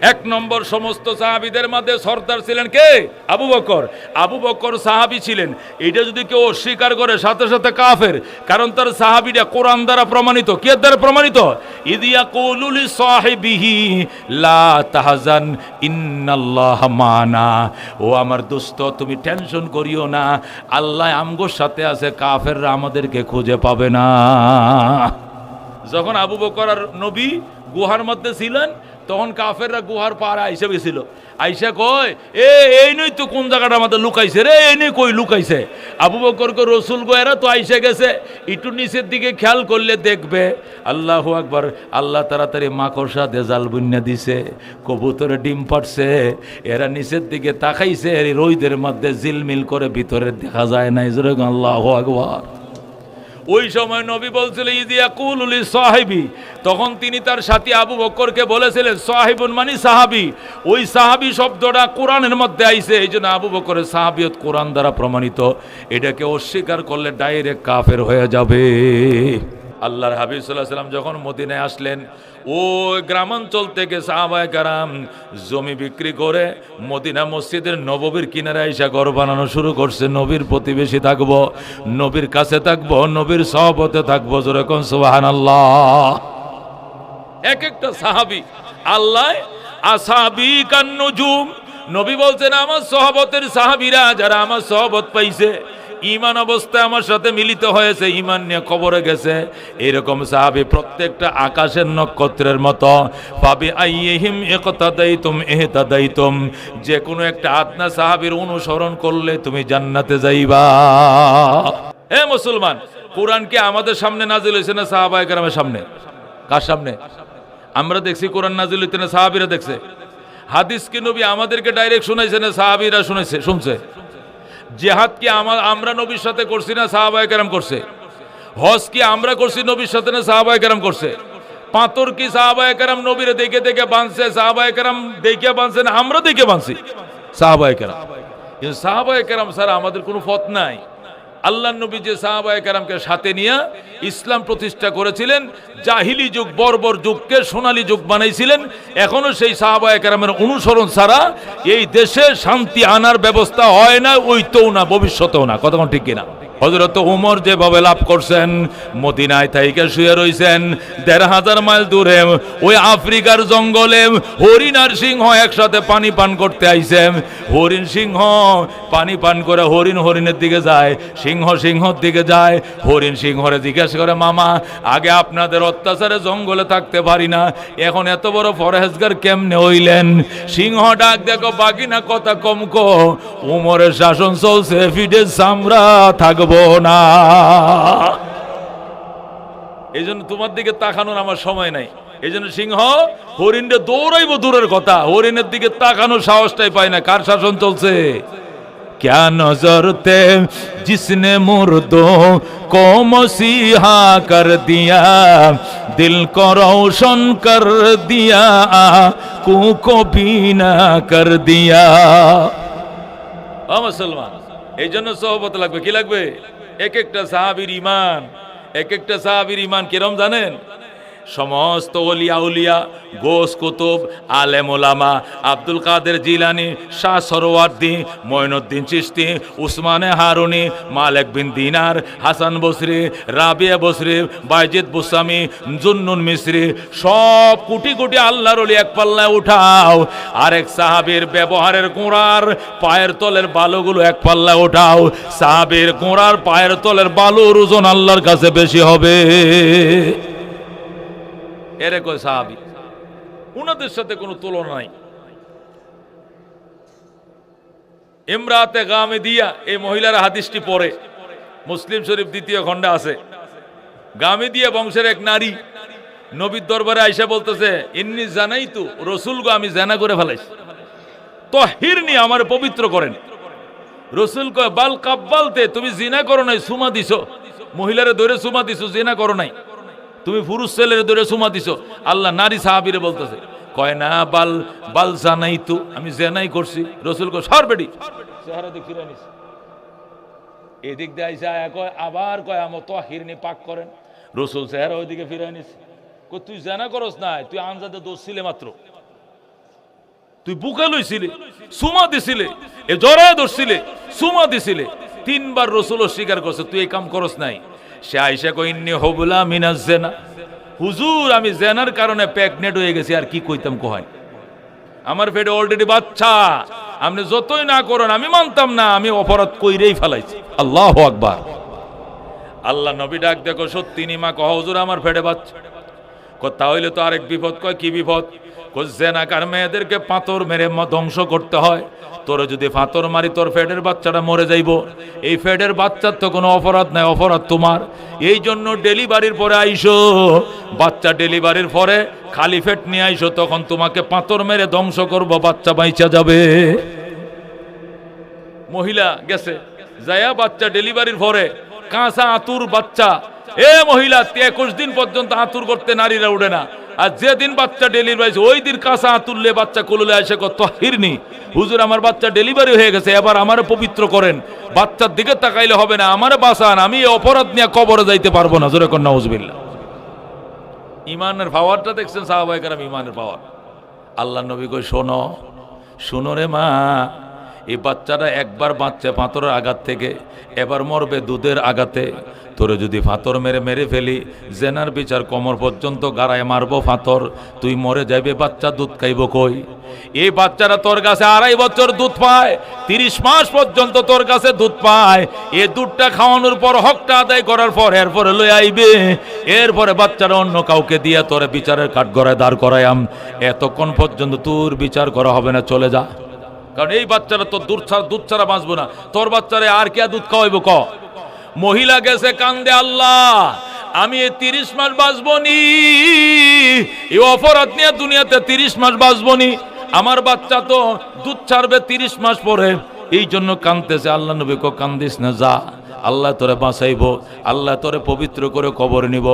এক নম্বর সমস্ত সাহাবিদের মধ্যে সর্দার ছিলেন কে? আবু বকর। আবু বকর সাহাবি ছিলেন। এটা যদি কেউ অস্বীকার করে, সাথে সাথে কাফের। কারণ তার সাহাবিটা কোরআন দ্বারা প্রমাণিত। কে দ্বারা প্রমাণিত? ইদিয়া কৌলুলি সাহেবিহি লা তাহাজান, ইন্নাল্লাহ মানা। ও আমার দোস্ত, তুমি টেনশন করিও না। আল্লাহ আমগোর সাথে আছে, কাফেররা আমাদেরকে খুঁজে পাবে না। যখন আবু বকর আর নবী গুহার মধ্যে ছিলেন তখন কাফেররা গুহার পাড়ে আইসা গেছিল। আইসা কয়, এ, এই নই তো কোন জায়গাটা আমাদের লুকাইছে রে? এই নই কই লুকাইছে? আবু বকরকে রসুল গোয়েরা তো আইসা গেছে। একটু নিচের দিকে খেয়াল করলে দেখবে। আল্লাহ আকবার, আল্লাহ তাড়াতাড়ি মাকড়সা দেজাল বুন্যা দিছে, কবুতরে ডিম পাটছে এরা নিচের দিকে তাকাইছে এই রোদের মধ্যে জিলমিল করে ভিতরে দেখা যায় না ইজরে আল্লাহ আকবার। ওই সময় নবী বলছিল ইদিয়া কুলুলি সাহেবি। তখন তিনি তার সাথী আবু বক্করকে বলেছিলেন, সাহেবুন মানে সাহাবি। ওই সাহাবি শব্দটা কোরআনের মধ্যে আইছে, এই জন্য আবু বকরের সাহাবিয়ত কোরআন দ্বারা প্রমাণিত। এটাকে অস্বীকার করলে ডাইরেক্ট কাফের হয়ে যাবে। আল্লাহর হাবিব সাল্লাহ সাল্লাম যখন মদিনায় আসলেন, ও গ্রামাঞ্চল থেকে সাহাবায় কারাম জমি বিক্রি করে মদিনা মসজিদের নববীর কিনারে আইসা ঘর বানানো শুরু করছে। নবীর প্রতিবেশী থাকব, নবীর কাছে থাকব, নবীর সহবতে থাকব যেরকম সুবাহান আল্লাহ এক একটা সাহাবি, আল্লাহ, আসাবি কান্নজুম নবী বলছেন, আমার সহবতের সাহাবিরা, যারা আমার সহবত পাইছে ইমান অবস্থায় আমার সাথে মিলিত হয়েছে ইমান নিয়ে খবরে গেছে। এরকম সাহাবি প্রত্যেকটা আকাশের নক্ষত্রের মতো পাবি আইহিম একতা দায়িতুম এহতা দায়িতুম যে কোনো একটা আত্মা সাহাবির অনুসরণ করলে তুমি জান্নাতে যাইবা। হে মুসলমান, কোরআন কি আমাদের সামনে নাজিল হয়েছে না সাহাবায়ে কেরামের সামনে? কার সামনে? আমরা দেখছি কোরআন নাজিল না সাহাবিরা দেখছে। হাদিস কি নবী আমাদেরকে ডাইরেক্ট শুনাইছে না সাহাবিরা শুনেছে শুনছে। জেহাদ কি আমার আমরা নবীর সাথে করছি না সাহাবায়ে কেরাম করছে? হজ কি আমরা করছি নবীর সাথে না সাহাবায়ে কেরাম করছে? পাথর কি সাহাবায়ে কেরাম নবীরে দেখে দেখে বাঁধছে সাহাবায়ে কেরাম দেখে বাঁধছে না আমরা দেখে বাঁধছি সাহাবায়ে কেরাম। কিন্তু সাহাবায়ে কেরাম স্যার আমাদের কোনো পথ নাই। আল্লাহ নবী যে সাহাবায়ে কেরামকে সাথে নিয়ে ইসলাম প্রতিষ্ঠা করেছিলেন, জাহিলি যুগ, বর্বর যুগকে সোনালি যুগ বানাইছিলেন এখনও সেই সাহাবায়ে কেরামের অনুসরণ ছাড়া এই দেশে শান্তি আনার ব্যবস্থা হয় না, ওইতেও না, ভবিষ্যতেও না। কতক্ষণ ঠিক কিনা? হজরত উমর যেভাবে লাভ করছেন, মদিনায় থাইকে শুয়ে রইছেন, দেড় হাজার মাইল দূরে ওই আফ্রিকার জঙ্গলে হরিণ আর সিংহ একসাথে পানি পান করতে আইছেন হরিণ সিংহ পানি পান করে হরিণ হরিণের দিকে যায়, সিংহ সিংহর দিকে যায়, হরিণ সিংহরে জিজ্ঞেস করে, মামা, আগে আপনাদের অত্যাচারে জঙ্গলে থাকতে পারি না, এখন এত বড় ফরেজগার কেমনে হইলেন? সিংহ ডাক, দেখো বাকি না কথা কম কো, উমরের শাসন চলছে ফিডে চামড়া থাকব না এই জন্য তোমার দিকে তাকানোর আমার সময় নাই এই জন্য সিংহ হরিণে দৌড়াইব দূরের কথা হরিণের দিকে তাকানোর সাহসটাই পায় না কার শাসন চলছে क्या नजर थे जिसने मुर्दों को मसीहा कर दिया दिल को रोशन कर दिया आंखों को बीना कर दिया ও মুসলমান এই জন্য সহবত লাগবে, কি লাগবে? এক একটা সাহাবির ইমান এক একটা সাহাবির ইমান কিরম জানেন? সমস্ত অলিয়া উলিয়া, গোস কুতুব, আলেম ওলামা আব্দুল কাদের জিলানি, শাহ সরোয়ার্দি মঈনুদ্দিন চিস্তি উসমানে হারুনি, মালেক বিন দিনার, হাসান বসরি, রাবিয়া বসরি, বাইজিদ বুসামি, জুন্নুন মিশ্রি সব কোটি কোটি আল্লাহর অলি এক পাল্লায় উঠাও। আরেক সাহাবীর ব্যবহারের গোড়ার পায়ের তলের বালুগুলো এক পাল্লায় উঠাও। সাহাবীর গোড়ার পায়ের তলের বালুর ওজন আল্লাহর কাছে বেশি হবে। এরে কয় সাহাবি, উনাদের সাথে কোনো তুলনা নাই। ইমরাতে গামে দিয়া এই মহিলার হাদিসটি পড়ে। মুসলিম শরীফ দ্বিতীয় খণ্ডে আছে। গামে দিয়া বংশের এক নারী নবীর দরবারে আইসা বলতেছে, ইন্নি জানাই তো রসুল গো আমি জানা করে ফেলাইছি। তো হিরনি আমার পবিত্র করেন। রসুল কয়, বাল কাব্বালতে তুমি জিনা করো নাই, সুমা দিছো। মহিলারে ধরে সুমা দিছো, জিনা করো নাই। তুমি পুরুষ ছেলের ধরে সুমা দিছো। আল্লাহ নারী সাহাবিরে বলতেছে, কয় না, বাল বাল জানাই তো আমি জেনাই করছি। রসুল কয়, সর বেডি এদিক দিয়ে আইসা কয়, আবার কয় আমার তো হিরনি পাক করেন। রসুল চেহারা ওইদিকে নিস কই তুই জেনা করস না তুই আনজাদে দোষ ছিলে মাত্র। তুই বুকে লইছিলি, সুমা দিছিলে, এ জড়ায় ধরছিলে, সুমা দিছিলে। তিনবার রসুল স্বীকার করছে, তুই এই কাম করস নাই। সে আইসা কইনি হবুলা মিনাস জেনা। হুজুর, আমি জেনার কারণে প্যাকনেট হয়ে গেছি, আর কি কইতাম কোহায় আমার পেটে অলরেডি বাচ্চা। আপনি যতই না করেন, আমি মানতাম না, আমি অপরাধ কইরেই ফেলাইছি। আল্লাহ আকবার। আল্লাহ নবী ডাক, দেখো, সত্যি নিমা কহ, হুজুর, আমার পেটে বাচ্চা। তাহলে তো আরেক বিপদ। কয়, কি বিপদ? কো জেনাকার মেয়েদেরকে পাথর মেরে ধ্বংস করতে হয়। তোর যদি পাথর মারি, তোর ফেডের বাচ্চাটা মরে যাইব। এই ফেডের বাচ্চার তো কোনো অপরাধ নাই, অপরাধ তোমার। এই জন্য ডেলিভারির পরে আইসো। বাচ্চা ডেলিভারির পরে খালি ফেট নিয়ে আইসো, তখন তোমাকে পাথর মেরে ধ্বংস করব, বাচ্চা বাইচা যাবে। মহিলা গেছে, যায়া বাচ্চা ডেলিভারির পরে কাঁচা আতুর বাচ্চা এ মহিলা একুশ দিন পর্যন্ত আতুর করতে নারীরা উঠে না। আর যেদিন বাচ্চা ডেলিভারি ওই দিন কাঁচা আতুরলে বাচ্চা কোললে এসে কত হিরনি হুজুর, আমার বাচ্চা ডেলিভারি হয়ে গেছে, এবার আমারে পবিত্র করেন। বাচ্চার দিকে তাকাইলে হবে না, আমারে বাঁচান, আমি অপরাধ নিয়ে কবরে যাইতে পারব না, জোরে কন্যা উজবিল্লা ইমানের পাওয়ারটা দেখছেন সাহাবাহিকার ইমানের পাওয়ার আল্লাহ নবী কই শোনো শোনো রে মা এই বাচ্চাটা একবার বাঁচছে পাথরের আঘাত থেকে, এবার মরবে দুধের আঘাতে। তোরে যদি ফাতর মেরে মেরে ফেলি, জেনার বিচার কোমর পর্যন্ত গাড়ায় মারবো ফাতর তুই মরে যাইবে, বাচ্চা দুধ খাইব কই? এই বাচ্চারা তোর কাছে আড়াই বছর দুধ পায়, তিরিশ মাস পর্যন্ত তোর কাছে দুধ পায়। এ দুধটা খাওয়ানোর পর হকটা আদায় করার পর এরপরে লই আইবে। এরপরে বাচ্চারা অন্য কাউকে দিয়ে তোরে বিচারের কাঠ গড়ায় দাঁড় করায়াম। এতক্ষণ পর্যন্ত তোর বিচার করা হবে না, চলে যা। কারণ এই বাচ্চারা তো দুধ ছাড়া দুধ ছাড়া বাঁচবো না। তোর বাচ্চারে আর কে দুধ খাওয়াইবো ক? মহিলা গেছে কান্দে, আল্লাহ, আমি এই তিরিশ মাস বাঁচবো নি এই অপরাধ নিয়ে দুনিয়াতে তিরিশ মাস বাঁচবো নি আমার বাচ্চা তো দুধ ছাড়বে তিরিশ মাস পরে। এই জন্য কান্দতেছে আল্লাহ নবী কো, কান্দিস না, যা। আল্লাহ তোরে বাঁচাইব। আল্লাহ তোরে পবিত্র করে কবর নিব।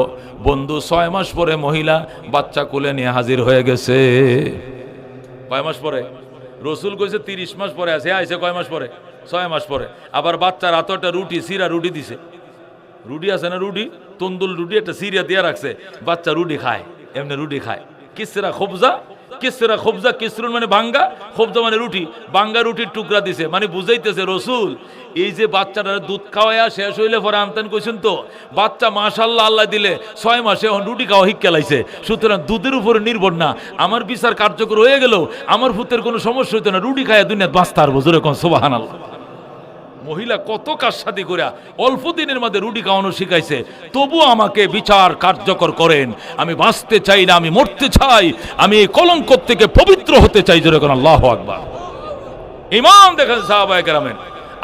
বন্ধু, ছয় মাস পরে মহিলা বাচ্চা কুলে নিয়ে হাজির হয়ে গেছে। কয় মাস পরে? রসুল কইছে তিরিশ মাস পরে আছে আইসে কয় মাস পরে? ছয় মাস পরে। আবার বাচ্চার হাতে একটা রুটি, সিরা রুটি দিছে। রুটি আছে না রুটি? তন্দুল রুটি একটা সিরিয়া দিয়ে রাখছে। বাচ্চা রুটি খায়, এমনি রুটি খায়। কিসেরা খোবজা কিসরা, খোবজা কিসরুন মানে ভাঙ্গা, খোবজা মানে রুটি। ভাঙ্গা রুটির টুকরা দিছে মানে বুঝাইতেছে রসুল, এই যে বাচ্চাটা দুধ খাওয়াইয়া শেষ হইলে পরে আনতেন কইছেন তো, বাচ্চা মাশাল্লাহ আল্লাহ দিলে ছয় মাসে এখন রুটি খাওয়া হিক কেলাইছে সুতরাং দুধের উপরে নির্ভর না, আমার বিচার কার্যকর হয়ে গেল আমার ভূতের কোনো সমস্যা হইতো না, রুটি খাইয়া দুনিয়া বাঁচতে আর জোরে কোন সোবাহান আল্লাহ মহিলা কত কারসাদি করে অল্প দিনের মধ্যে রুটি খাওয়ানো শিখাইছে তবু আমাকে বিচার কার্যকর করেন। আমি বাঁচতে চাই না, আমি মরতে চাই, আমি এই কলঙ্ক থেকে পবিত্র হতে চাই, জোরে কোন আল্লাহ আকবার। ইমাম দেখেন সাহাবায়ে কেরামের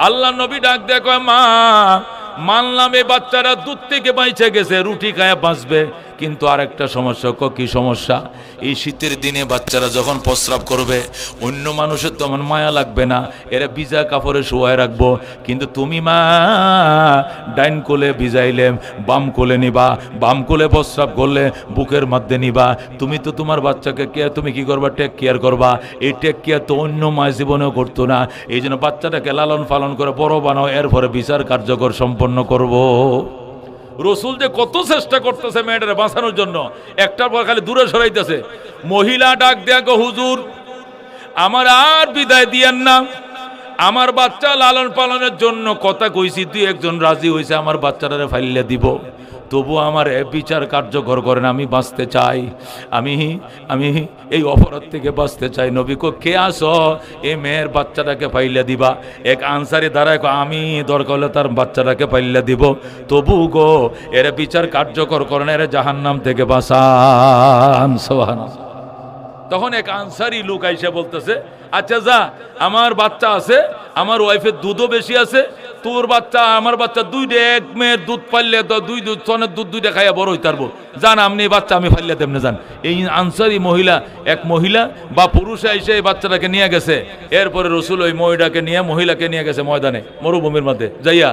আল্লাহ নবী ডাক কয়, মা, মানলাম এ বাচ্চারা দুধ থেকে বাইচে গেছে, রুটি খায় বাঁচবে। কিন্তু আরেকটা সমস্যা, ক কি সমস্যা? এই শীতের দিনে বাচ্চারা যখন প্রস্রাব করবে, অন্য মানুষের তো আমার মায়া লাগবে না, এরা ভিজা কাপড়ে শোয়ায় রাখব। কিন্তু তুমি মা, ডাইন কোলে ভিজাইলে, বাম কোলে নিবা, বাম কোলে প্রস্রাব করলে বুকের মধ্যে নিবা। তুমি তো তোমার বাচ্চাকে কে, তুমি কি করবা? টেক কেয়ার করবা। এই টেক কেয়ার তো অন্য মায় জীবনেও করতো না। এই জন্য বাচ্চাটাকে লালন পালন করে বড় বানাও, এরপরে বিচার কার্যকর সম্পন্ন করব। রসুল যে কত চেষ্টা করতেছে মেয়েটারে বাঁচানোর জন্য, একটার পর খালি দূরে সরাইতেছে। মহিলা ডাক দেয়া গো, হুজুর, আমার আর বিদায় দিয়েন না। আমার বাচ্চা লালন পালনের জন্য কথা কইছি তুই একজন রাজি হয়েছে আমার বাচ্চাটারে ফাইলে দিব। তবু আমার বিচার কার্যকর করেন আমি বাঁচতে চাই। আমি আমি এই অপরাধ থেকে বাঁচতে চাই। নবী কো, কে আস? এ মেয়ের বাচ্চাটাকে পাইলে দিবা। এক আনসারি দাঁড়ায় আমি দরকার হলে তার বাচ্চাটাকে পাইলে দিব। তবু গো, এর বিচার কার্যকর করেন এর জাহান্নাম থেকে বাঁচান। সোহান তখন এক আনসারি লোক আইসা বলতেছে আচ্ছা যা, আমার বাচ্চা আছে, আমার ওয়াইফের দুধও বেশি আছে, তোর বাচ্চা, আমার বাচ্চা দুইটা, এক মেয়ের দুধ পাইলে তো দুই দুধ সনের দুধ দুইটা খাইয়া বড় হইতে পারব। জান, আপনি বাচ্চা আমি ফাইলে তেমনি যান এই আনসারি মহিলা, এক মহিলা, বা পুরুষ এসে এই বাচ্চাটাকে নিয়ে গেছে। এরপরে রসুল ওই মহিলাকে নিয়ে মহিলাকে নিয়ে গেছে ময়দানে, মরুভূমির মধ্যে। যাইয়া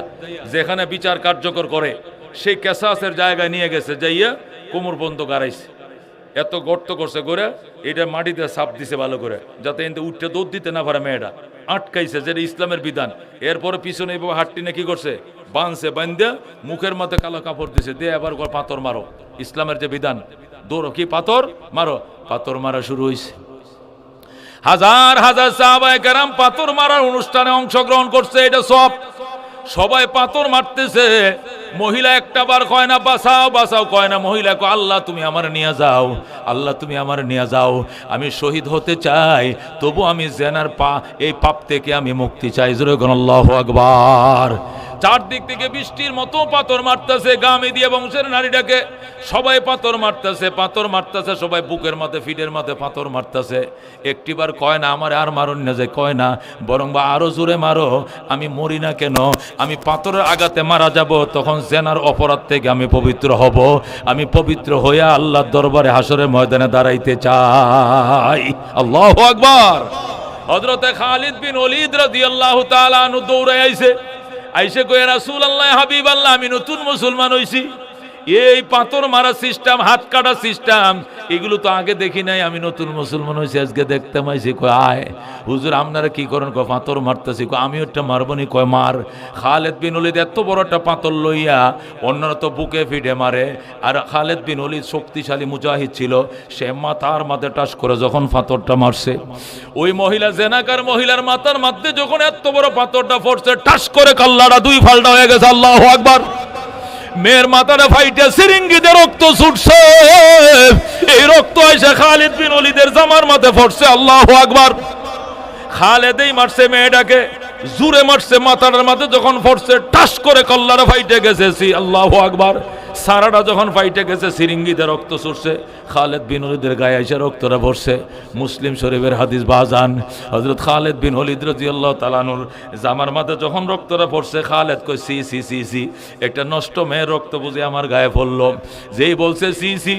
যেখানে বিচার কার্যকর করে সেই কেসাসের জায়গায় নিয়ে গেছে, যাইয়া কোমর পর্যন্ত গাড়াইছে এত গর্ত করছে করে, এটা মাটিতে সাপ দিছে ভালো করে, যাতে এতে উঠতে দৌড় দিতে না পারে মেয়েটা আটকাইছে যেটা ইসলামের বিধান। এরপরে পিছনে এইভাবে হাটটি কি করছে? বাঁধছে বান্ধে মুখের মধ্যে কালো কাপড় দিছে। দিয়ে এবার পাথর মারো। ইসলামের যে বিধান, দৌড়ো কি পাথর? মারো। পাথর মারা শুরু হয়েছে হাজার হাজার সাহাবায়ে কেরাম পাথর মারার অনুষ্ঠানে অংশগ্রহণ করছে, এটা সব। সবাই পাথর মারতেছে। মহিলা একটা বার কয় না, বাঁচাও বাঁচাও, কয় না, মহিলা কয়, আল্লাহ তুমি আমার নিয়ে যাও, আল্লাহ তুমি আমার নিয়ে যাও, আমি শহীদ হতে চাই, তবু আমি জেনার পা, এই পাপ থেকে আমি মুক্তি চাই। জোরে গণ আল্লাহ আকবার। চারদিক থেকে বৃষ্টির মতো পাথর মারতেছে, গামে দিয়ে বংশের নারীটাকে। সবাই পাথর মারতেছে পাথর মারতেছে, সবাই বুকের মাথে ফিটের মাথে পাথর মারতেছে। একটিবার কয় না, আমার আর মারুন না যে কয় না, বরং বা আরও জোরে মারো, আমি মরি না কেন? আমি পাথরের আঘাতে মারা যাব, তখন জেনার অপরাধ থেকে আমি পবিত্র হব। আমি পবিত্র হয়ে আল্লাহর দরবারে হাসরের ময়দানে দাঁড়াইতে চাই। আল্লাহ আকবার! হজরতে খালিদ বিন ওলিদ রাদিয়াল্লাহু তাআলা আনহু দৌড়ে আইছে আইসে কয়ে রাসুল আল্লাহ হাবিব আল্লাহ আমি নতুন মুসলমান হইছি। এই পাথর মারা সিস্টেম হাত কাটা সিস্টেম এগুলো তো আগে দেখি নাই, আমি নতুন মুসলমান হয়েছি, আজকে দেখতে মাইছি কয় আয়, হুজুর আপনারা কি করেন, কয় পাথর মারতেছি, কয় আমি একটা মারবনি কয় মার। খালেদ বিন অলিদ এত বড় একটা পাথর লইয়া অন্যরা তো বুকে ফিটে মারে, আর খালেদ বিন অলিদ শক্তিশালী মুজাহিদ ছিল, সে মাথার মাথায় টাস করে যখন পাথরটা মারছে, ওই মহিলা জেনাকার মহিলার মাথার মধ্যে যখন এত বড় পাথরটা পড়ছে, টাস করে কাল্লাটা দুই ফালটা হয়ে গেছে, আল্লাহ আকবার। মেয়ের মাথাটা ফাইটে সিরিঙ্গিতে রক্ত ছুটছে। এই রক্ত এসে খালিদ বিন অলিদের জামার মাথায় পড়ছে আল্লাহ আকবার। খালেদেই মারছে মেয়েটাকে জুরে মারছে মাথাটার মাথায়, যখন ফটছে, টাস করে কল্লারা ফাইটে গেছে আল্লাহ আকবার। সারাটা যখন ফাইটে গেছে, সিরিঙ্গিতে রক্ত সরছে খালেদ বিন হলিদের গায়ে এসে রক্তটা ভরছে। মুসলিম শরীফের হাদিস বাজান। হজরত খালেদ বিন হলিদ রাজি আল্লাহ তালানুর জামার মাথায় যখন রক্তটা পড়ছে খালেদ কই সি সি সি সি। একটা নষ্ট মেয়ের রক্ত বুঝে আমার গায়ে পড়ল। যেই বলছে, সি সি।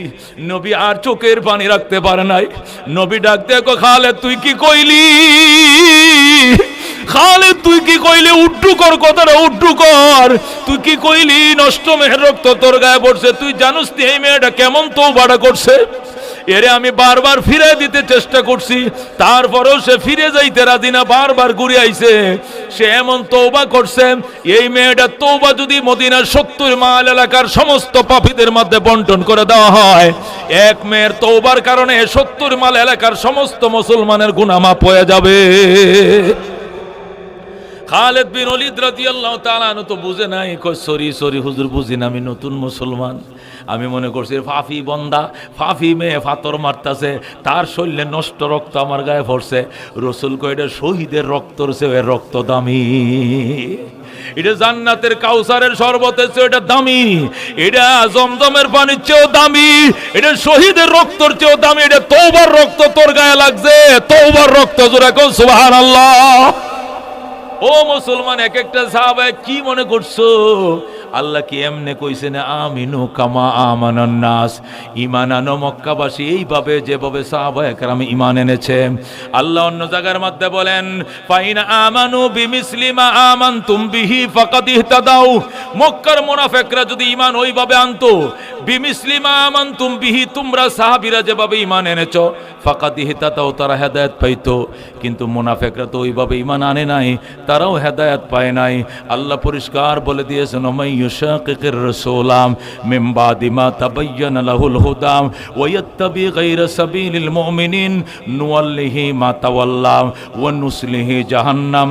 নবী আর চোখের পানি রাখতে পারে নাই। নবী ডাক দেখো খালেদ, তুই কি কইলি? খালেদ তুই কি কইলি, উড্ডু কর কথাটা, উড্ডু কর। তুই কি কইলি, নষ্ট মেহের রক্ত তোর গায়ে পড়ছে, তুই জানিস নি এই মেয়েটা কেমন তো বাড়া করছে? এরে আমি বারবার ফিরে দিতে চেষ্টা করছি, তারপরেও সে ফিরে যাইতে রাজি না, বারবার ঘুরে আইছে। সে এমন তৌবা করছে, এই মেয়েটা তৌবা যদি মদিনার সত্তর মাইল এলাকার সমস্ত পাপীদের মধ্যে বন্টন করে দেওয়া হয়, এক মেয়ের তৌবার কারণে সত্তর মাইল এলাকার সমস্ত মুসলমানের গুনামাপ হয়ে যাবে। খালেদ বিন অলিদ রাদিয়াল্লাহু তাআলা তো বুঝে নাই কই সরি সরি, হুজুর, বুঝি না, আমি নতুন মুসলমান। আমি মনে করছি ফাফি বন্দা, ফাফি মেয়ে ফাতর মারতাছে, তার শরীরে নষ্ট রক্ত আমার গায়ে পড়ছে। রসুল কই এটা শহীদের রক্তর চেয়ে রক্ত দামি। এটা জান্নাতের কাউসারের শরবতের চেয়ে এটা দামি। এটা জমজমের পানির চেয়েও দামি। এটা শহীদের রক্তর চেয়েও দামি। এটা তৌবার রক্ত তোর গায়ে লাগছে। তৌবার রক্ত জোরে কোন সুবহানাল্লাহ। ও মুসলমান এক একটা সাহাবায় কি মনে করছ? আল্লাহ কি এমনে কইছে না, আমিনু কামা আমানান নাস ইমান আনো মক্কাবাসী, এইভাবে যেভাবে সাহাবায়ে কেরাম ইমান এনেছে। আল্লাহ অন্য জায়গার মধ্যে বলেন, ফাইন আমানু বিমিসলিমা আমানতুম বিহি ফাকাদ ইহতাদাউ মক্কার মুনাফিকরা যদি ইমান ওইভাবে আনতো বিমিসলিমা আমানতুম বিহি তোমরা সাহাবীরা যেভাবে ইমান এনেছো, ফাকাদ ইহতাদাউ তারা হেদায়েত পাইতো। কিন্তু মুনাফিকরা তো ওইভাবে ইমান আনে নাই। তারাও হেদায়েত পায় নাই। আল্লাহ পরিষ্কার বলে দিয়েছেন, ওমাই ইউশাকিকির রাসূলাম বাদি মা তাবায়্যানা লাহুল হুদাম ওয়া ইয়াত্তাবি সাবিলিল মুমিনিন নুওয়াল্লিহি মা তাওয়াল্লা ওয়া নুসলিহি জাহান্নাম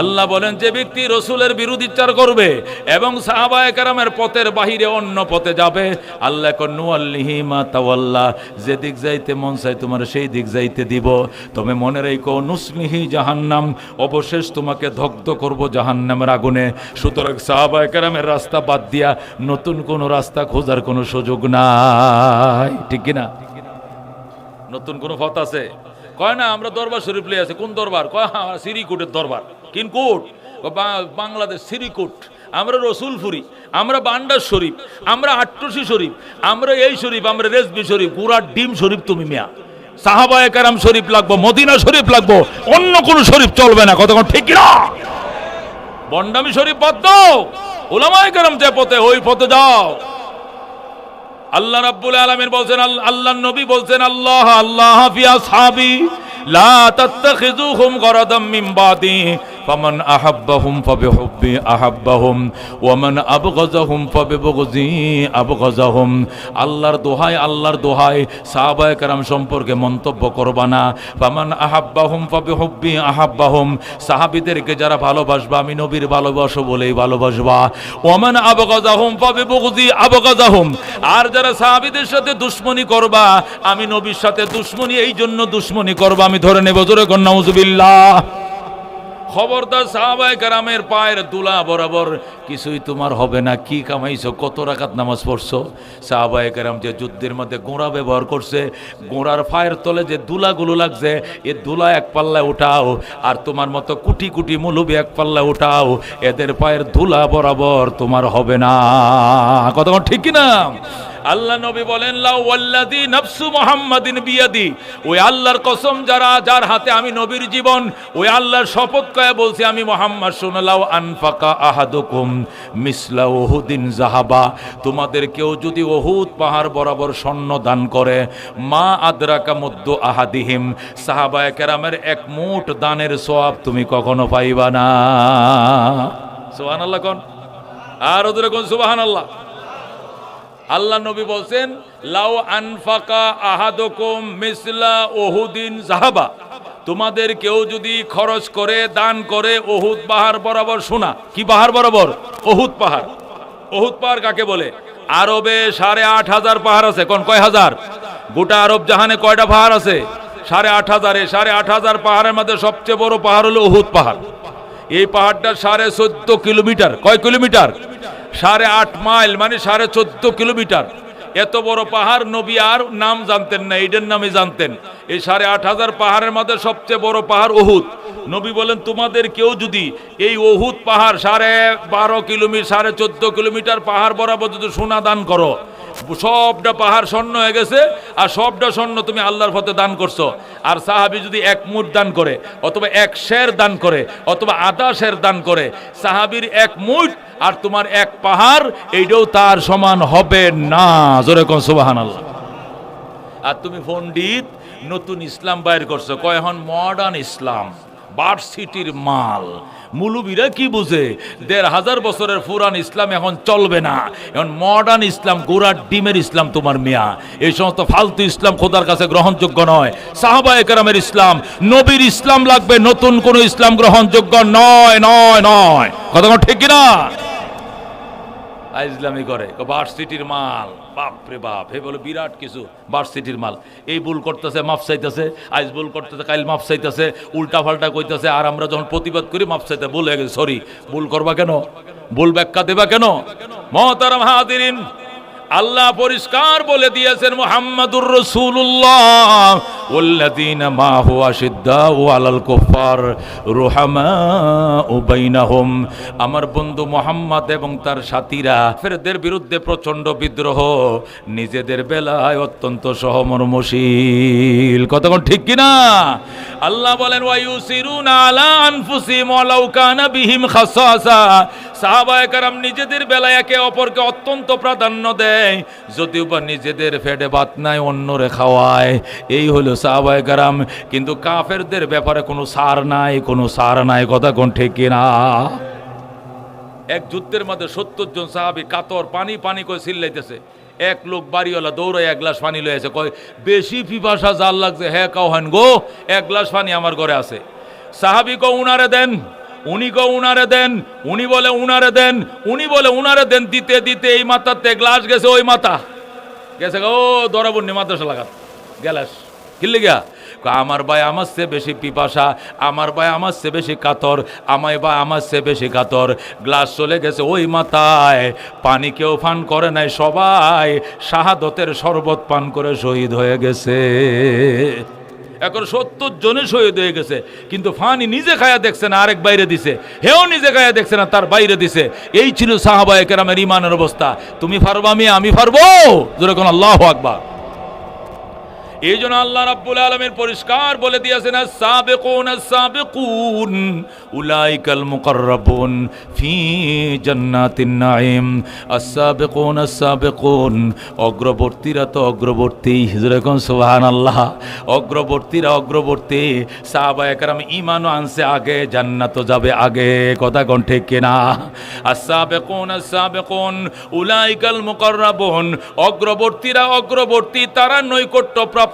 আল্লাহ বলেন, যে ব্যক্তি রসুলের বিরোধিতার করবে এবং সাহাবায়ে পথের বাহিরে অন্য পথে যাবে, আল্লাহ কন নুওয়াল্লিহি মা তাওয়াল্লা, যে দিক যাইতে মন চাই তোমার সেই দিক যাইতে দিব। তুমি মনে রেখো নুসলিহি জাহান্নাম, অবশেষ তোমাকে দগ্ধ করব জাহান্নামের আগুনে। সুতরাং সাহাবায়ে কেরামের রাস্তা বাদ দিয়া নতুন কোনো রাস্তা খোঁজার কোনো সুযোগ নাই। ঠিক কি না নতুন কোনো পথ আছে? কয় না, আমরা দরবার শরীফ লই আছে। কোন দরবার? কয় হ্যাঁ সিরিকুটের দরবার। কিন কোট? বা- বাংলাদেশ সিরিকুট। আমরা রসুলপুরি, আমরা বান্ডার শরীফ, আমরা আট্টসি শরীফ, আমরা এই শরীফ, আমরা রেজবি শরীফ, গুড়ার ডিম শরীফ তুমি মিয়া। সাহাবায়ে কারাম শরীফ লাগবো, মদিনা শরীফ লাগবো, অন্য কোন শরীফ চলবে না কতক্ষণ ঠিক না বন্ডামি শরীফ বাদ দাও ওলামায়ে কারাম যে পথে, ওই পথে যাও। আল্লাহ রাব্বুল আলামিন বলছেন, আল্লাহ নবী বলছেন, আল্লাহ আল্লাহ ফি আসহাবি। আল্লাহর দোহাই আল্লাহর দোহাই সম্পর্কে মন্তব্য করবা না। আহাব্বাহুম আহাব্বাহুম। যারা ভালোবাসবা, আমি নবীর ভালোবাসো বলেই ভালোবাসবা। ওয়ামান আবগাযাহুম ফাবিবগযি আবগাযাহুম আর যারা সাহাবীদের সাথে দুশ্মনী করবা, আমি নবীর সাথে দুশ্মনী এই জন্য দুশ্মনী করবা। আমি ধরে নেব, জোরে কন্যা, উজুবিল্লাহ। খবরদার সাহাবায় কারামের পায়ের দুলা বরাবর, কিছুই তোমার হবে না, কি কামাইছো, কত রাকাত নামাজ পড়ছো? সাহাবায় কারাম যে যুদ্ধের মধ্যে গোড়া ব্যবহার করছে, গোড়ার পায়ের তলে যে দুলাগুলো লাগছে, এ দুলা এক পাল্লায় উঠাও, আর তোমার মতো কুটি কুটি মুলুবি এক পাল্লায় উঠাও, এদের পায়ের ধুলা বরাবর তোমার হবে না। কথা ঠিক কি না আল্লাহ নবী বলেন, লাউ ওয়াল্লাদি নফসু মুহাম্মাদিন বিয়াদি। ওই আল্লাহর কসম যারা, যার হাতে আমি নবীর জীবন, ওই আল্লাহর শপথ কয়ে বলছি, আমি মোহাম্মদ শুনলাও আনফাকা আহাদুকুম মিসলা ওহুদিন জাহাবা তোমাদের কেউ যদি ওহুদ পাহাড় বরাবর স্বর্ণ দান করে, মা আদরাকা মধ্য আহাদিহিম। সাহাবায়ে কেরামের এক মুঠ দানের সোয়াব তুমি কখনো পাইবা না। সুবহানাল্লাহ কোন। আর ওদের কোন সুবহানাল্লাহ? আল্লাহ নবী বলছেন, লাউ আনফাকা আহাদকুম মিসলা ওহুদিন জাহাবা তোমাদের কেউ যদি খরচ করে, দান করে ওহুদ পাহাড় বরাবর শোনা, কি পাহাড় বরাবর? ওহুদ পাহাড়। ওহুদ পাহাড় কাকে বলে? আরবে সাড়ে আট হাজার পাহাড় আছে। কোন, কয় হাজার? গোটা আরব জাহানে কয়টা পাহাড় আছে? সাড়ে আট হাজারে, সাড়ে আট হাজার পাহাড়ের মধ্যে সবচেয়ে বড় পাহাড় হলো ওহুদ পাহাড়। এই পাহাড়টা সাড়ে চোদ্দ কিলোমিটার। কয় কিলোমিটার? সাড়ে আট মাইল মানে সাড়ে চোদ্দ কিলোমিটার। এত বড় পাহাড়, নবী আর নাম জানতেন না এইডের নামে জানতেন। এই সাড়ে আট হাজার পাহাড়ের মধ্যে সবচেয়ে বড় পাহাড় ওহুদ নবী বলেন, তোমাদের কেউ যদি এই ওহুদ পাহাড় সাড়ে বারো কিলোমিটার সাড়ে চোদ্দ কিলোমিটার পাহাড় বরাবর যদি সোনা দান করো সবটা পাহাড় স্বর্ণ হয়ে গেছে, আর সবটা স্বর্ণ তুমি আল্লাহর পথে দান করছ। আর সাহাবি যদি এক মুঠ দান করে, অথবা এক শের দান করে, অথবা আধা শের দান করে, সাহাবির এক মুঠ আর তোমার এক পাহাড়, এইটাও তার সমান হবে না। জোরে কোন সুবাহান আল্লাহ আর তুমি পণ্ডিত, নতুন ইসলাম বাইর করছ। কয় এখন মডার্ন ইসলাম। ভার্সিটির মাল। মুলুবিরা কি বুঝে? দেড় হাজার বছরের পুরান ইসলাম এখন চলবে না। এখন মডার্ন ইসলাম গোড়ার ডিমের ইসলাম তোমার মিয়া। এই সমস্ত ফালতু ইসলাম খোদার কাছে গ্রহণযোগ্য নয়। সাহাবা একরামের ইসলাম, নবীর ইসলাম লাগবে, নতুন কোনো ইসলাম গ্রহণযোগ্য নয় নয় নয়। কথা ঠিক কিনা? ইসলামই করে ভার্সিটির মাল। বাপ রে বাপ, হে বলে বিরাট কিছু ভার্সিটির মাল। এই ভুল করতেছে মাপ চাইতেছে আইস ভুল করতেছে, কাইল মাপ চাইতেছে উল্টা ফাল্টা কইতেছে, আর আমরা যখন প্রতিবাদ করি মাপ চাইতে ভুল হয়ে গেছে সরি ভুল করবা কেন? ভুল ব্যাখ্যা দেবা কেন? মহতারাম হাদিরিন আল্লাহ পরিষ্কার বলে দিয়েছেন মোহাম্মদুর রসুল্লাহ والذين معه أشداء على الكفار رحماء بينهم আমার বন্ধু মোহাম্মদ এবং তার সাথীরা ফেরদের বিরুদ্ধে প্রচন্ড বিদ্রোহ নিজেদের বেলায় অত্যন্ত সহমর্মশীল কতক্ষণ ঠিক কিনা আল্লাহ বলেন ওয়ায়ুসিরুনা আলা আনফুসিহিম ওয়ালাউ কানা বিহিম খাসাসা সাহাবায়ে কারাম নিজেদের বেলায় একে অপরকে অত্যন্ত প্রাধান্য দেয়। যদিও বা নিজেদের ফেডে ভাত নাই, অন্যরে খাওয়ায়। এই হলো সাহাবায়ে কারাম। কিন্তু কাফেরদের ব্যাপারে কোনো সার নাই, কোনো সার নাই, কথা কোন ঠিক কিনা? এক যুদ্ধের মধ্যে সত্তর জন সাহাবি কাতর পানি পানি করে চিল্লাইতেছে এক লোক বাড়িওয়ালা দৌড়ায় এক গ্লাস পানি লয়েছে কয়, বেশি পিপাসা জাল লাগছে হ্যাঁ কাউ হেন গো, এক গ্লাস পানি আমার ঘরে আছে। সাহাবি কো উনারে দেন। উনি গো উনারে দেন, উনি বলে উনারে দেন, উনি বলে উনারে দেন, দিতে দিতে এই মাথাতে গ্লাস গেছে ওই মাথা। গেছে গো দরাবন্যি মাদ্রাসা লাগাত। গ্যালাস কিনলে গিয়া আমার ভাই আমার চেয়ে বেশি পিপাসা, আমার ভাই আমার চেয়ে বেশি কাতর, আমায় ভাই আমার চেয়ে বেশি কাতর। গ্লাস চলে গেছে ওই মাথায়, পানি কেউ পান করে নাই সবাই, শাহাদতের শরবত পান করে শহীদ হয়ে গেছে। এখন সত্তর জনে শহীদ হয়ে গেছে, কিন্তু ফানি নিজে খায়া দেখছে না, আরেক বাইরে দিছে। হেও নিজে খায়া দেখছে না, তার বাইরে দিছে। এই ছিল সাহাবায়ে কেরামের ইমানের অবস্থা। তুমি ফারবো আমি আমি ফারবো। যেরকম আল্লাহ আকবার। এই জন্য আল্লাহ রাব্বুল আলমের পরিষ্কার বলে দিয়েছেন সাবেকুন সাবেকুন উলাইকাল মুকাররাবুন ফি জান্নাতিন নাঈম। আস-সাবিকুন আস-সাবিকুন, অগ্রবর্তীরা তো অগ্রবর্তী যেরকম সুবহানাল্লাহ, অগ্রবর্তীরা অগ্রবর্তী, সাহাবা একরাম ঈমানও আনছে আগে, জান্নাতও যাবে আগে, কথা কোন ঠিক কিনা? আস-সাবিকুন আস-সাবিকুন, উলাইকাল মুকাররাবুন, অগ্রবর্তীরা অগ্রবর্তী, তারা নৈকট্য প্রাপ্ত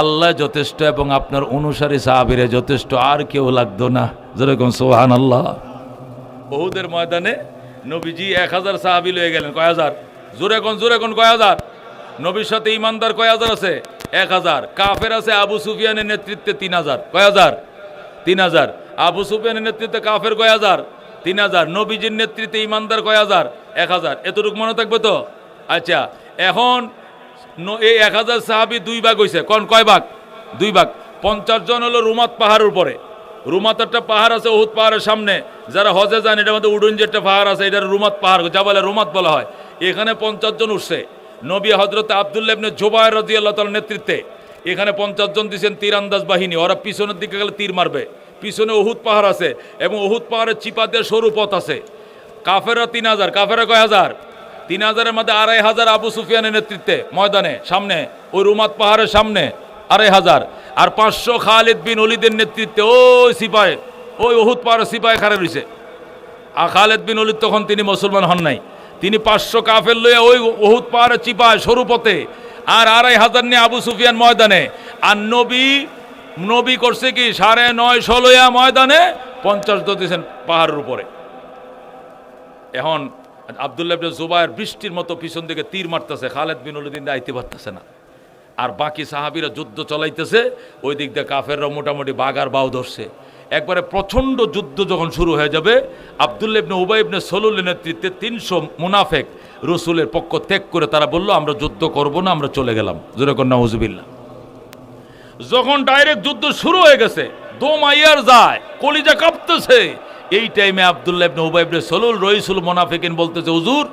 আল্লাহ যথেষ্ট এবং আপনার অনুসারী সাহাবিরে যথেষ্ট, আর কেউ লাগতো না। যেরকম সোহান আল্লাহ বহুদের ময়দানে নবীজি এক হাজার সাহাবি লয়ে গেলেন। কয় হাজার? জোরে কোন জোরে কোন, কয় হাজার? নবীর সাথে ইমানদার কয় হাজার আছে? এক হাজার। কাফের আছে আবু সুফিয়ানের নেতৃত্বে তিন হাজার। কয় হাজার? তিন হাজার। আবু সুফিয়ানের নেতৃত্বে কাফের কয় হাজার? তিন হাজার। নবীজির নেতৃত্বে ইমানদার কয় হাজার? এক হাজার। এতটুকু মনে থাকবে তো? আচ্ছা এখন এই এক হাজার সাহাবি দুই ভাগ হয়েছে কন, কয় ভাগ? দুই ভাগ। পঞ্চাশ জন হলো রুমাত পাহাড়ের উপরে। রুমাত একটা পাহাড় আছে উহুদ পাহাড়ের সামনে। যারা হজে যান, এটার মধ্যে উডুন যে একটা পাহাড় আছে, এটার রুমাত পাহাড়, যা বলে রুমাত বলা হয়। এখানে পঞ্চাশ জন উঠছে। নবী হজরত আবদুল্লাহ ইবনে জোবায়ের রাজি আল্লাহ নেতৃত্বে এখানে পঞ্চাশ জন দিয়েছেন তীরান্দাজ বাহিনী। ওরা পিছনের দিকে গেলে তীর মারবে। পিছনে উহুদ পাহাড় আছে এবং উহুদ পাহাড়ের চিপা দিয়ে সরু পথ আছে। কাফেরা তিন হাজার। কাফেরা কয় হাজার? তিন হাজারের মধ্যে আড়াই হাজার আবু সুফিয়ানের নেতৃত্বে ময়দানে, সামনে, ওই রুমাত পাহাড়ের সামনে, আড়াই হাজার। আর পাঁচশো খালিদ বিন অলিদের নেতৃত্বে ওই সিপাহে ওই ওহুদ পাহাড়ের সিপাহে খারে রয়েছে। আর খালেদ বিন অলিদ তখন তিনি মুসলমান হন নাই। তিনি পাঁচশো কাফের লইয়া ওই ওহুদ পাহাড়ের চিপায় সরু পথে আর আড়াই হাজার নিয়ে আবু সুফিয়ান ময়দানে। আর নবী নবী করছে কি, সাড়ে নয় ষোলোয়া ময়দানে পঞ্চাশ দিয়েছেন পাহাড়ের উপরে। এখন আবদুল্লাহ জুবায়ের বৃষ্টির মতো পিছন দিকে তীর মারতেছে, খালেদ বিন উলুদ্দিন আইতে পারতেছে না। আর বাকি সাহাবিরা যুদ্ধ চলাইতেছে, ওই দিক দিয়ে কাফেররা মোটামুটি বাগার বাউ ধরছে। একবারে প্রচণ্ড যুদ্ধ যখন শুরু হয়ে যাবে, আবদুল্লাহ ইবনে উবাই ইবনে সলুলের নেতৃত্বে তিনশো মুনাফেক রসুলের পক্ষ ত্যাগ করে তারা বলল, আমরা যুদ্ধ করব না, আমরা চলে গেলাম। যেরকম নাউজুবিল্লাহ যখন ডাইরেক্ট যুদ্ধ শুরু হয়ে গেছে দোম আইয়ার যায়, কলিজা কাঁপতেছে এই টাইমে আবদুল্লাহ ইবনে উবাই ইবনে সলুল রইসুল মোনাফিকিন বলতেছে, হুজুর,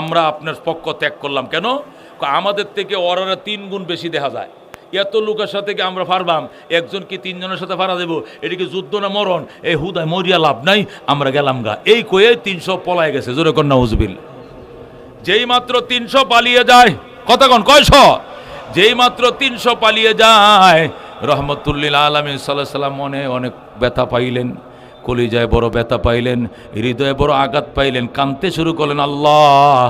আমরা আপনার পক্ষ ত্যাগ করলাম। কেন? আমাদের থেকে ওরারা তিন গুণ বেশি দেখা যায়। এত লোকের সাথে কি আমরা পারবাম একজন কি তিনজনের সাথে পারা দেবো? এটা কি যুদ্ধ না মরণ? এই হুদায় মরিয়া লাভ নাই, আমরা গেলাম গা। এই কয়ে তিনশো পলায় গেছে, জোরে কন্যা হুজবিল যেই মাত্র তিনশো পালিয়ে যায় কতক্ষণ কয়শ? যেই মাত্র তিনশো পালিয়ে যায়, রহমতুল্লিল আলমী সাল্লাহ সাল্লাম মনে অনেক ব্যথা পাইলেন। কলিজায় বড় ব্যথা পাইলেন, হৃদয়ে বড় আঘাত পাইলেন কানতে শুরু করলেন, আল্লাহ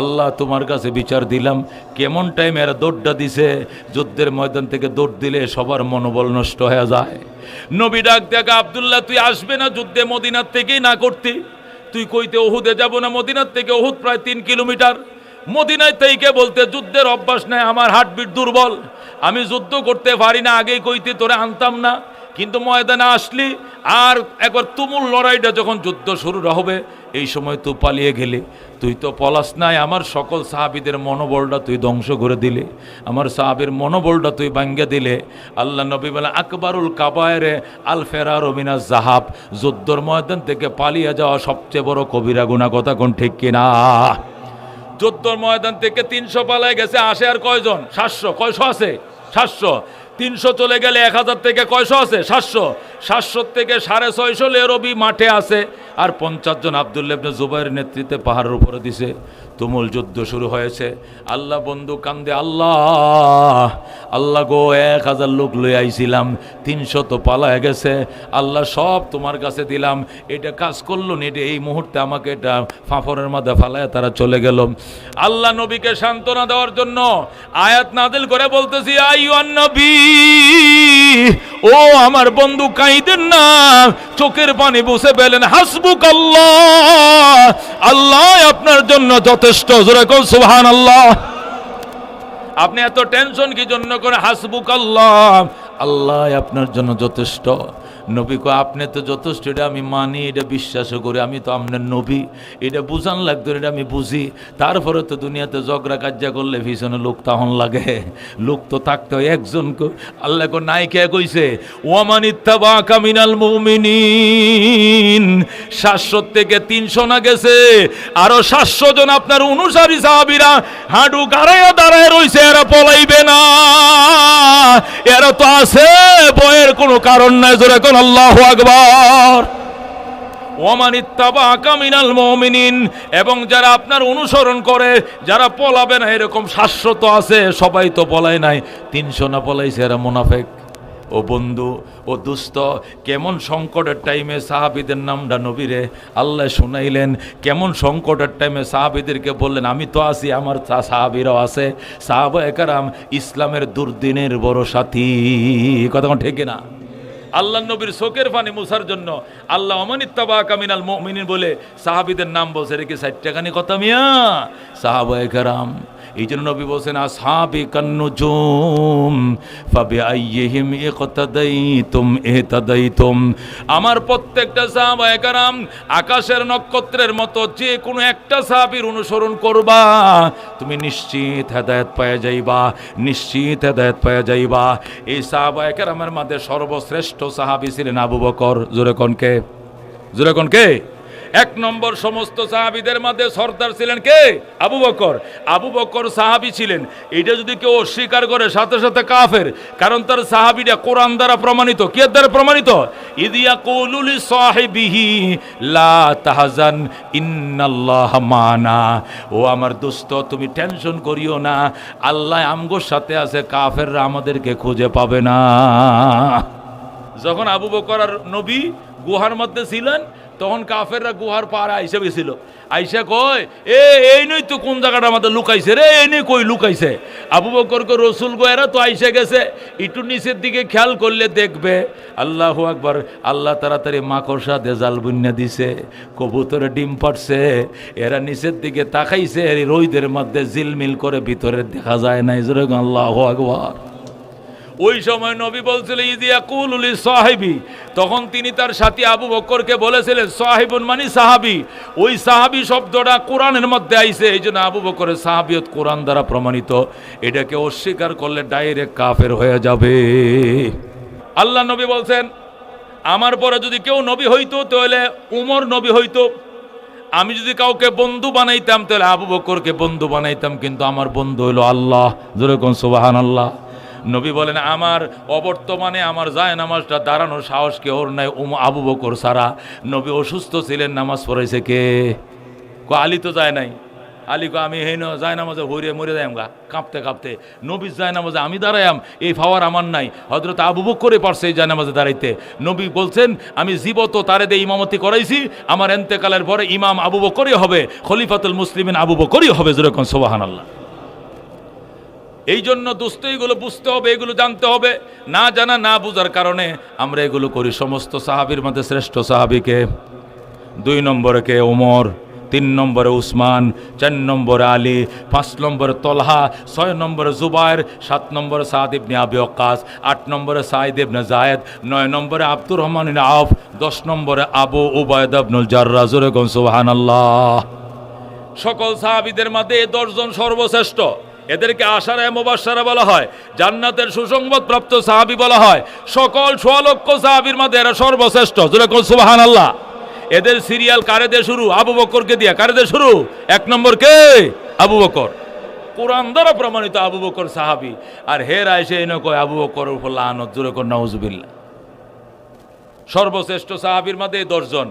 আল্লাহ তোমার কাছে বিচার দিলাম। কেমন টাইম এরা দৌড়টা দিছে? যুদ্ধের ময়দান থেকে দৌড় দিলে সবার মনোবল নষ্ট হয়ে যায়। নবী ডাক দেখা আবদুল্লাহ, তুই আসবে না যুদ্ধে মদিনার থেকেই না করতি? তুই কইতে ওহুদে যাব না? মদিনার থেকে ওহুদ প্রায় তিন কিলোমিটার। মদিনায় থেকে বলতে, যুদ্ধের অভ্যাস নেই, আমার হার্টবিট দুর্বল। আমি যুদ্ধ করতে পারি না, আগেই কইতে, তোরে আনতাম না। কিন্তু ময়দানে আসলি আর একবার তুমুল লড়াইটা যখন যুদ্ধ শুরু হবে, এই সময় তুই পালিয়ে গেলি। তুই তো পলাস নাই, আমার সকল সাহাবিদের মনোবলটা তুই ধ্বংস করে দিলে। আমার সাহাবের মনোবলটা তুই ভাঙ্গে দিলে। আল্লাহ নবী বলে আকবরুল কাবায়রে আল ফেরা রবিনা জাহাব। যুদ্ধর ময়দান থেকে পালিয়ে যাওয়া সবচেয়ে বড় কবিরা গুণা কথা কোন ঠিক কিনা? যুদ্ধর ময়দান থেকে তিনশো পালায় গেছে, আসে আর কয়জন? সাতশো। কয়শো আছে? সাতশো। তিনশো চলে গেলে এক হাজার থেকে কয়শো আছে? সাতশো। সাতশো থেকে সাড়ে ছয়শো লেরবি মাঠে আছে। আর পঞ্চাশ জন আবদুল্লেবনে জুবাইয়ের নেতৃত্বে পাহাড়ের উপরে দিছে। তুমুল যুদ্ধ শুরু হয়েছে। আল্লাহ বন্ধু কান্দে, আল্লাহ আল্লাহ গো, এক হাজার লোক লই আইছিলাম, তিনশো তো পালায় গেছে। আল্লাহ সব তোমার কাছে দিলাম। এটা কাজ করল না, এটা এই মুহূর্তে আমাকে এটা ফাঁফরের মাথা ফালায় তারা চলে গেল। আল্লাহ নবীকে সান্ত্বনা দেওয়ার জন্য আয়াত নাদিল করে বলতেছি আইয়ান নবী, ও আমার বন্ধু কাইদেন না, চোখের পানি বসে পেলেন হাসবুক আল্লাহ আল্লাহ আপনার জন্য যথেষ্ট সুবহান আল্লাহ আপনি এত টেনশন কি জন্য করে হাসবুক আল্লাহ আল্লাহ আপনার জন্য যথেষ্ট। নবী কো আপনি তো যথেষ্ট, এটা আমি মানি, এটা বিশ্বাসও করি, আমি তো আপনার নবী। এটা বুঝান লাগতো এটা আমি বুঝি। তারপরে তো দুনিয়াতে ঝগড়া কাজ্যা করলে ভীষণ লোক তখন লাগে। লোক তো থাকতে হয় একজন আল্লাহ কো নাই কে কইছে? ওয়ামান ইত্তাবা কামিনাল মুমিনিন। সাতশো থেকে তিনশো না গেছে। আরও সাতশো জন আপনার অনুসারী সাহাবিরা হাঁটু গাড়াইয়া দাঁড়ায় রইছে, এরা পলাইবে না। এরা তো আছে বয়ের কোনো কারণ নাই, জোরে কোন আল্লাহ আকবার। এবং যারা আপনার অনুসরণ করে, যারা পলাবে না, এরকম শাশ্বত আছে, সবাই তো পলায় নাই, তিনশো না পলাইছে এরা মুনাফেক। ও বন্ধু, ও দুস্থ, কেমন সংকটের টাইমে সাহাবিদের নামটা নবীরে আল্লাহ শুনাইলেন, কেমন সংকটের টাইমে সাহাবিদেরকে বললেন, আমি তো আছি, আমার সাহাবিরাও আছে সাহাবা একারাম ইসলামের দুর্দিনের বড় সাথী। কথা ঠিক না আল্লাহ নবীর শোকের পানি মুসার জন্য আল্লাহ অমানিত্তাবা কামিনাল মুমিনিন বলে সাহাবিদের নাম বলছে রেখে ষাট টাকানি কথা মিয়া? সাহাবায় কারাম। এই জন্য নবী বলছেন আসহাবি কান্নুজুম ফাবি আইয়িহিম ইকতাদাইতুম, ইহতাদাইতুম। আমার প্রত্যেকটা সাহাবায়ে কারাম আকাশের নক্ষত্রের মতো যে কোনো একটা সাহাবীর অনুসরণ করবা, তুমি নিশ্চিত হেদায়েত পাওয়া যাইবা, নিশ্চিত হেদায়েত পাওয়া যাইবা। এই সাহাবায়ে কেরামের মধ্যে সর্বশ্রেষ্ঠ সাহাবী ছিলেন আবু বকর। জোরে কনকে জোরে কনকে এক নম্বর সমস্ত সাহাবীদের মধ্যে সর্দার ছিলেন কে? আবু বকর। আবু বকর সাহাবি ছিলেন। এটা যদি কেউ অস্বীকার করে, সাথে সাথে কাফের। কারণ তার সাহাবীরা কোরআন দ্বারা প্রমাণিত। কে দ্বারা প্রমাণিত? ইদিয়া কৌলুলি সাহেবিহি লা তাহাজান, ইন্নাল্লাহ মানা। ও আমার দোস্ত, তুমি টেনশন করিও না। আল্লাহ আমগোর সাথে আছে, কাফেররা আমাদেরকে খুঁজে পাবে না। যখন আবু বকর আর নবী গুহার মধ্যে ছিলেন তখন কাফেররা গুহার পাড়ে আইসা গেছিল। আইসা কয়, এ, এই নই তো কোন জায়গাটা আমাদের লুকাইছে রে? এই নই কই লুকাইছে? আবু বকর বকরকে রসুল গোয়েরা তো আইসা গেছে। একটু নিচের দিকে খেয়াল করলে দেখবে। আল্লাহ আকবার, আল্লাহ তাড়াতাড়ি মাকড়সা দেজাল বুন্যা দিছে, কবুতরে ডিম পাটছে এরা নিচের দিকে তাকাইছে রইদের মধ্যে জিলমিল করে ভিতরে দেখা যায় জোরে আল্লাহ আকবার। ওই সময় নবী বলছিল ইদিয়া কুলুলি সাহেবি। তখন তিনি তার সাথী আবু বক্করকে বলেছিলেন, সাহেবুন মানে সাহাবি। ওই সাহাবি শব্দটা কোরআনের মধ্যে আইছে, এই জন্য আবু বকরের সাহাবিয়ত কোরআন দ্বারা প্রমাণিত। এটাকে অস্বীকার করলে ডাইরেক্ট কাফের হয়ে যাবে। আল্লাহ নবী বলছেন, আমার পরে যদি কেউ নবী হইতো, তাহলে উমর নবী হইতো। আমি যদি কাউকে বন্ধু বানাইতাম, তাহলে আবু বকরকে বন্ধু বানাইতাম, কিন্তু আমার বন্ধু হলো আল্লাহ। যেরকম সুবাহান আল্লাহ নবী বলেন, আমার অবর্তমানে আমার যায় নামাজটা দাঁড়ানোর সাহস কে ওর নাই, উম আবু বকর সারা। নবী অসুস্থ ছিলেন, নামাজ পড়াইছে কে? কো, আলী তো যায় নাই। আলী কো, আমি হেন যায় নামাজে হইরে মরে যাই গা কাঁপতে কাঁপতে, নবী যায় নামাজে, আমি দাঁড়াইম এই ফাওয়ার আমার নাই। হজরত আবু বকরে পারছে এই যায় নামাজে দাঁড়াইতে। নবী বলছেন, আমি জীবত তারে দিয়ে ইমামতি করাইছি, আমার এন্তেকালের পরে ইমাম আবু বকরই হবে, খলিফাতুল মুসলিমিন আবু বকরই হবে। যেরকম সোবাহান আল্লাহ এই জন্য দোস্ত এগুলো বুঝতে হবে, এগুলো জানতে হবে। না জানা, না বুঝার কারণে আমরা এগুলো করি। সমস্ত সাহাবির মধ্যে শ্রেষ্ঠ সাহাবিকে দুই নম্বরে কে? ওমর তিন নম্বরে উসমান, চার নম্বরে আলী, পাঁচ নম্বরে তলহা, ছয় নম্বরে জুবায়ের সাত নম্বরে সাদ ইবনে আবি ওকাস আট নম্বরে সাইদ ইবনে জায়েদ নয় নম্বরে আব্দুর রহমান আউফ, দশ নম্বরে আবু উবায়দ আবনুল জার্রা। জোরে গন সুবহানাল্লাহ। সকল সাহাবিদের মধ্যে দশজন সর্বশ্রেষ্ঠ। এদেরকে আশারায় মোবাসারা বলা হয়, জান্নাতের সুসংবাদ প্রাপ্ত সাহাবি বলা হয়, সকল সোয়ালক্ষ সাহাবির মধ্যে এরা সর্বশ্রেষ্ঠ। যেরকম সুবাহান আল্লাহ এদের সিরিয়াল কারে দিয়ে শুরু? আবু বকরকে দিয়া। কারে দিয়ে শুরু? এক নম্বর কে? আবু বকর কোরআন দ্বারা প্রমাণিত আবু বকর সাহাবি। আর হের আইসে এনে কয়, আবু বকর উপর লানত, জোরে সর্বশ্রেষ্ঠ সাহাবির মধ্যে দশজন।